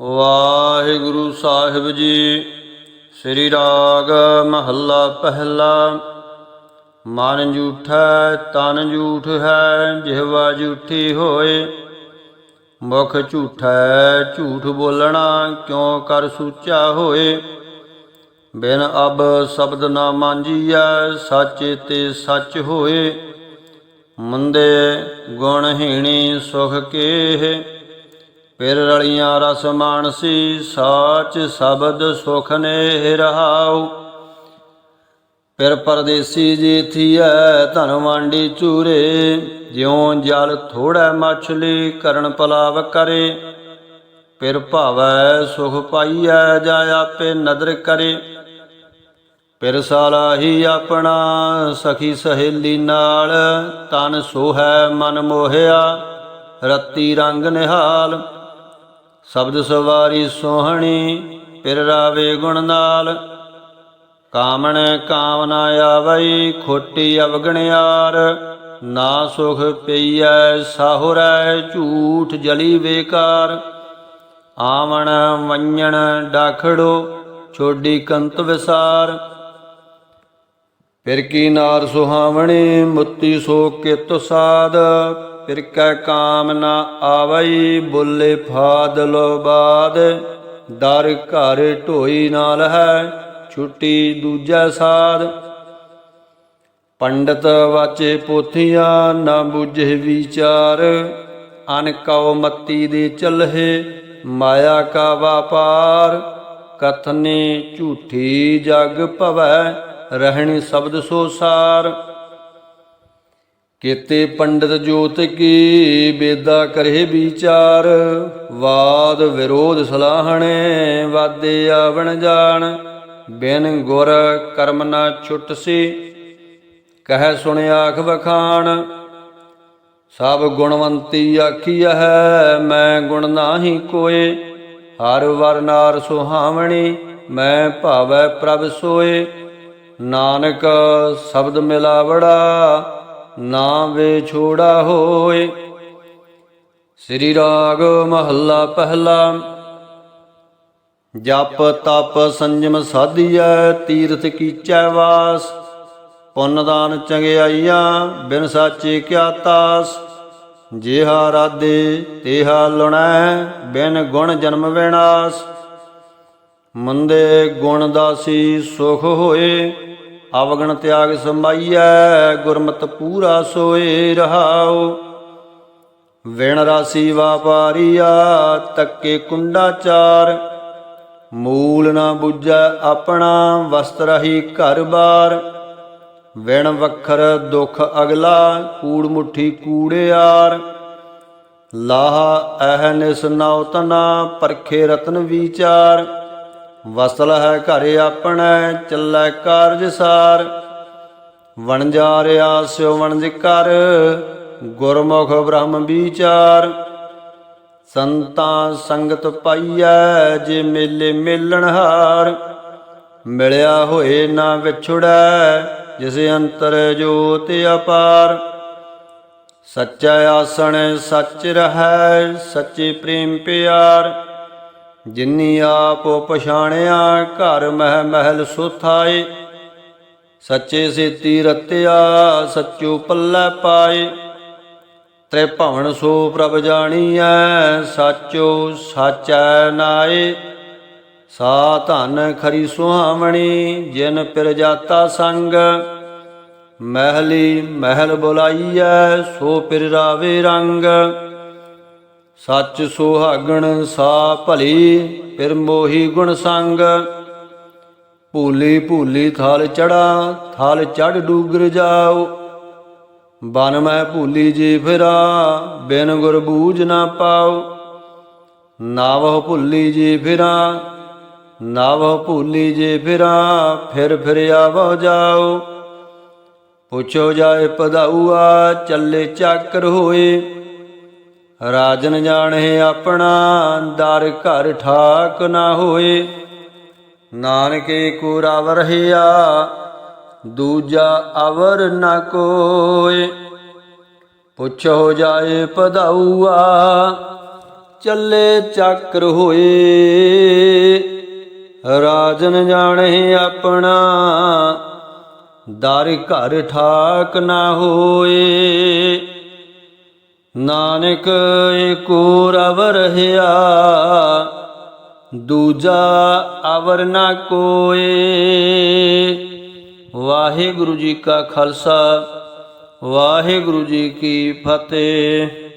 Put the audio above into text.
ਵਾਹਿਗੁਰੂ ਸਾਹਿਬ ਜੀ, ਸ੍ਰੀ ਰਾਗ ਮਹੱਲਾ ਪਹਿਲਾ। ਮਨ ਝੂਠਾ ਤਨ ਝੂਠ ਹੈ, ਜਿਹਵਾ ਝੂਠੀ ਹੋਏ। ਮੁਖ ਝੂਠਾ ਝੂਠ ਬੋਲਣਾ ਕਿਉ ਕਰ ਸੂਚਾ ਹੋਏ? ਬਿਨ ਅਬ ਸ਼ਬਦ ਨਾ ਮਾਂਜੀਐ, ਸਾਚੇ ਤੇ ਸੱਚ ਹੋਏ। ਮੰਦੇ ਗੁਣਹੀਣੀ ਸੁਖ ਕੇਹ ਫਿਰ ਰਲੀਆਂ ਰਸ ਮਾਨਸੀ, ਸਾਚ ਸ਼ਬਦ ਸੁਖ ਨੇ ਰਹਾਉ। ਫਿਰ ਪਰਦੇਸੀ ਜੀ ਥੀਐ ਧਨ ਵਾਂਡੀ ਚੂਰੇ, ਜਿਉ ਜਲ ਥੋੜਾ ਮਛਲੀ ਕਰਨ ਪਲਾਵ ਕਰੇ। ਫਿਰ ਭਾਵੈ ਸੁਖ ਪਾਈਐ ਜਾ ਆਪੇ ਨਦਰ ਕਰੇ। ਫਿਰ ਸਾਲਾਹੀ ਆਪਣਾ ਸਖੀ ਸਹੇਲੀ ਨਾਲ, ਤਨ ਸੋਹੈ ਮਨ ਮੋਹਿਆ, ਰਤੀ ਰੰਗ ਨਿਹਾਲ। ਸ਼ਬਦ ਸਵਾਰੀ ਸੋਹਣੀ, ਫਿਰ ਰਾਵੇ ਗੁਣ ਨਾਲ। ਕਾਮਣ ਕਾਮਨਾ ਆਵਈ, ਖੋਟੀ ਅਵਗਣਿਆਰ। ਨਾ ਸੁਖ ਪਈਐ, ਸਾਹੁਰੈ ਝੂਠ ਜਲੀ ਬੇਕਾਰ। ਆਵਣ ਵੰਜਣ ਡਾਖੜੋ, ਛੋਡੀ ਕੰਤ ਵਿਸਾਰ। ਫਿਰ ਕੀ ਨਾਰ ਸੁਹਾਵਣੀ, ਮੁੱਤੀ ਸੋ ਕਿਤ ਸਾਧ ਫਿਰ ਕੈ ਕਾਮ ਨਾ ਆਵਈ, ਬੁੱਲੇ ਫਾਦਲੋ ਬਾਦ। ਦਰ ਘਰ ਢੋਈ ਨਾਲ ਹੈ, ਛੁੱਟੀ ਦੂਜਾ ਸਾਧ ਪੰਡਤ ਵਾਚੇ ਪੋਥੀਆਂ ਨਾ ਬੁਝੇ ਵਿਚਾਰ। ਅਨ ਕਉ ਮਤੀ ਦੇ ਚਲਹਿ, ਮਾਇਆ ਕਾ ਵਾਪਾਰ ਕਥਨੇ ਝੂਠੀ ਜਗ ਭਵੈ, ਰਹਿਣੀ ਸ਼ਬਦ ਸੋ ਸਾਰ। ਕੀਤੇ ਪੰਡਤ ਜੋਤ ਕੀ, ਬੇਦਾ ਕਰੇ ਵਿਚਾਰ। ਵਾਦ ਵਿਰੋਧ ਸਲਾਹਣੇ, ਵਾਦੇ ਆਵਣ ਜਾਣ। ਬਿਨ ਗੁਰ ਕਰਮ ਨਾ ਛੁਟਸੀ, ਕਹਿ ਸੁਣ ਆਖ ਵਖਾਣ। ਸਭ ਗੁਣਵੰਤੀ ਆਖੀ ਹੈ ਮੈਂ ਗੁਣ ਨਾਹੀ ਕੋਏ। ਹਰ ਵਰਨਾਰ ਸੁਹਾਵਣੀ, ਮੈਂ ਭਾਵੈ ਪ੍ਰਭ ਸੋਏ। ਨਾਨਕ ਸ਼ਬਦ ਮਿਲਾਵੜਾ ਨਾ ਵੇ ਛੋੜਾ ਹੋਏ। ਸ੍ਰੀ ਰਾਗ ਮਹੱਲਾ ਪਹਿਲਾ। ਜਪ ਤਪ ਸੰਜਮ ਸਾਧੀਐ, ਤੀਰਥ ਕੀਚੈ ਵਾਸ। ਪੁੰਨ ਦਾਨ ਚੰਗਿਆਈਆਂ, ਬਿਨ ਸਾਚੇ ਕਿਆ ਤਾਸ। ਜਿਹਾ ਰਾਦੇ ਤੇਹਾ ਲੁਣੈ, ਬਿਨ ਗੁਣ ਜਨਮ ਵਿਨਾਸ਼। ਮੰਦੇ ਗੁਣ ਦਾਸੀ ਸੁਖ ਹੋਏ। ਅਵਗਣ ਤਿਆਗ ਸਮਾਈਐ, ਗੁਰਮਤ ਪੂਰਾ ਸੋਏ ਰਹਾਓ ਵਿਣ ਰਾਸੀ ਵਾਪਾਰੀਆ, ਤੱਕੇ ਕੁੰਡਾ ਚਾਰ। ਮੂਲ ਨਾ ਬੁੱਝੈ ਆਪਣਾ ਵਸਤਰ ਰਹੀ ਘਰ ਬਾਰ। ਵਿਣ ਵਖਰ ਦੁਖ ਅਗਲਾ, ਕੂੜ ਮੁਠੀ ਕੂੜਿਆਰ ਲਾਹ ਅਹ ਨਿਸ ਤਨਾ, ਪਰਖੇ ਰਤਨ ਵਿਚਾਰ। ਵਸਲ ਹੈ ਘਰ ਆਪਣੈ, ਚੱਲੈ ਕਾਰਜ ਸਾਰ। ਵਣਜਾਰਿਆ ਸਿਓ ਵਣਜ ਕਰ ਗੁਰਮੁਖ ਬ੍ਰਹਮ ਵਿਚਾਰ। ਸੰਤਾਂ ਸੰਗਤ ਪਾਈਐ ਜੇ ਮੇਲੇ ਮੇਲਣ ਹਾਰ। ਮਿਲਿਆ ਹੋਏ ਨਾ ਵਿਛੜੈ, ਜਿਸ ਅੰਤਰ ਜੋਤ ਅਪਾਰ। ਸੱਚਾ ਆਸਣ ਸੱਚ ਰਹੈ, ਸੱਚੇ ਪ੍ਰੇਮ ਪਿਆਰ। ਜਿਨੀ ਆਪ ਪਛਾਣਿਆ, ਘਰ ਮਹਿ ਮਹਿਲ ਸੁਥਾਏ। ਸੱਚੇ ਸੇਤੀ ਰਤਿਆ, ਸੱਚੋ ਪੱਲੇ ਪਾਏ। ਤ੍ਰੇ ਭਵਨ ਸੋ ਪ੍ਰਭ ਜਾਣੀਐ, ਸਾਚੋ ਸਾਚੈ ਨਾਏ। ਸਾ ਧਨ ਖਰੀ ਸੁਹਾਵਣੀ, ਜਿਨ ਪਿਰ ਜਾਤਾ ਸੰਗ। ਮਹਿਲੀ ਮਹਿਲ ਬੁਲਾਈਐ, ਸੋ ਪਿਰ ਰਾਵੇ ਰੰਗ। ਸੱਚ ਸੁਹਾਗਣ ਸਾ ਭਲੀ, ਫਿਰ ਮੋਹੀ ਗੁਣ ਸੰਗ। ਭੂਲੀ ਭੂਲੀ ਥਾਲ ਚੜਾ, ਥਾਲ ਚੜ ਡੂਗਰ ਜਾਓ। ਬਨ ਮੈਂ ਭੂਲੀ ਜੀ ਫਿਰਾ, ਬਿਨ ਗੁਰ ਬੂਝ ਨਾ ਪਾਉ ਨਾਵ ਭੁੱਲੀ ਜੀ ਫਿਰਾ ਨਾਵ ਭੁੱਲੀ ਜੀ ਫਿਰਾ, ਫਿਰ ਫਿਰ ਆਵੋ ਜਾਓ। ਪੁੱਛੋ ਜਾਏ ਪਦਾਊਆ ਚੱਲੇ ਚੱਕਰ ਹੋਏ। ਰਾਜਨ ਜਾਣੇ ਆਪਣਾ, ਦਰ ਘਰ ਠਾਕ ਨਾ ਹੋਏ। ਨਾਨਕੇ ਕੋ ਰਵ ਰਹਿਆ ਦੂਜਾ ਅਵਰ ਨ ਕੋਏ। ਪੁੱਛ ਹੋ ਜਾਏ ਪਧਾਊਆ ਚੱਲੇ ਚੱਕਰ ਹੋਏ। ਰਾਜਨ ਜਾਣੇ ਆਪਣਾ, ਦਰ ਘਰ ਠਾਕ ਨਾ ਹੋਏ। ਨਾਨਕ ਏਕੋ ਰਵ ਰਹਾ, ਦੂਜਾ ਅਵਰ ਨਾ ਕੋਏ। ਵਾਹਿਗੁਰੂ ਜੀ ਕਾ ਖਾਲਸਾ, ਵਾਹਿਗੁਰੂ ਜੀ ਕੀ ਫਤਿਹ।